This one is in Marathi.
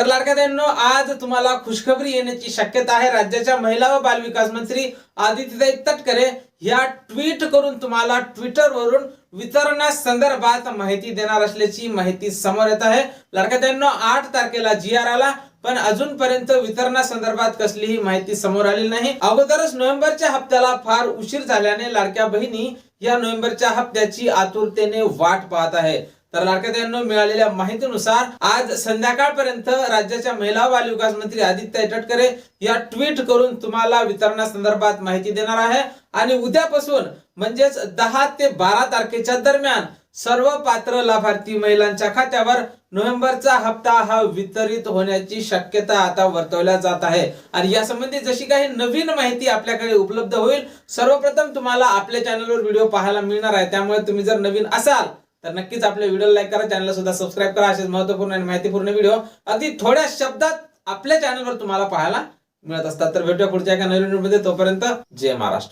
तर लाडक्यांनो आज तुम्हाला खुशखबरी येण्याची शक्यता आहे. राज्याच्या महिला व बालविकास मंत्री आदित्यताई तटकरे या ट्विट करून तुम्हाला ट्विटर वरून संदर्भात माहिती देणार असल्याची माहिती समोर येत आहे. लाडक्यांनो आठ तारखेला जी आर आला पण अजूनपर्यंत वितरणा संदर्भात कसलीही माहिती समोर आली नाही. अगोदरच नोव्हेंबरच्या हप्त्याला फार उशीर झाल्याने लाडक्या बहिणी या नोव्हेंबरच्या हप्त्याची आतुरतेने वाट पाहत आहे. तर लाडक्यात मिळालेल्या माहितीनुसार आज संध्याकाळपर्यंत राज्याच्या महिला बाल विकास मंत्री आदित्य तटकरे या ट्विट करून तुम्हाला वितरणासंदर्भात माहिती देणार आहे. आणि उद्यापासून म्हणजेच दहा ते बारा तारखेच्या दरम्यान सर्व पात्र लाभार्थी महिलांच्या खात्यावर नोव्हेंबरचा हप्ता हा वितरित होण्याची शक्यता आता वर्तवल्या जात आहे. आणि या संबंधी जशी काही नवीन माहिती आपल्याकडे उपलब्ध होईल सर्वप्रथम तुम्हाला आपल्या चॅनलवर व्हिडिओ पाहायला मिळणार आहे. त्यामुळे तुम्ही जर नवीन असाल तर नक्कीच आपल्या व्हिडिओ लाईक करा चॅनलला सुद्धा सबस्क्राईब करा. असेच महत्त्वपूर्ण आणि माहितीपूर्ण व्हिडिओ अगदी थोड्या शब्दात आपल्या चॅनलवर तुम्हाला पाहायला मिळत असतात. तर भेटूया पुढच्या एका नवीन व्हिडिओमध्ये तोपर्यंत जय महाराष्ट्र.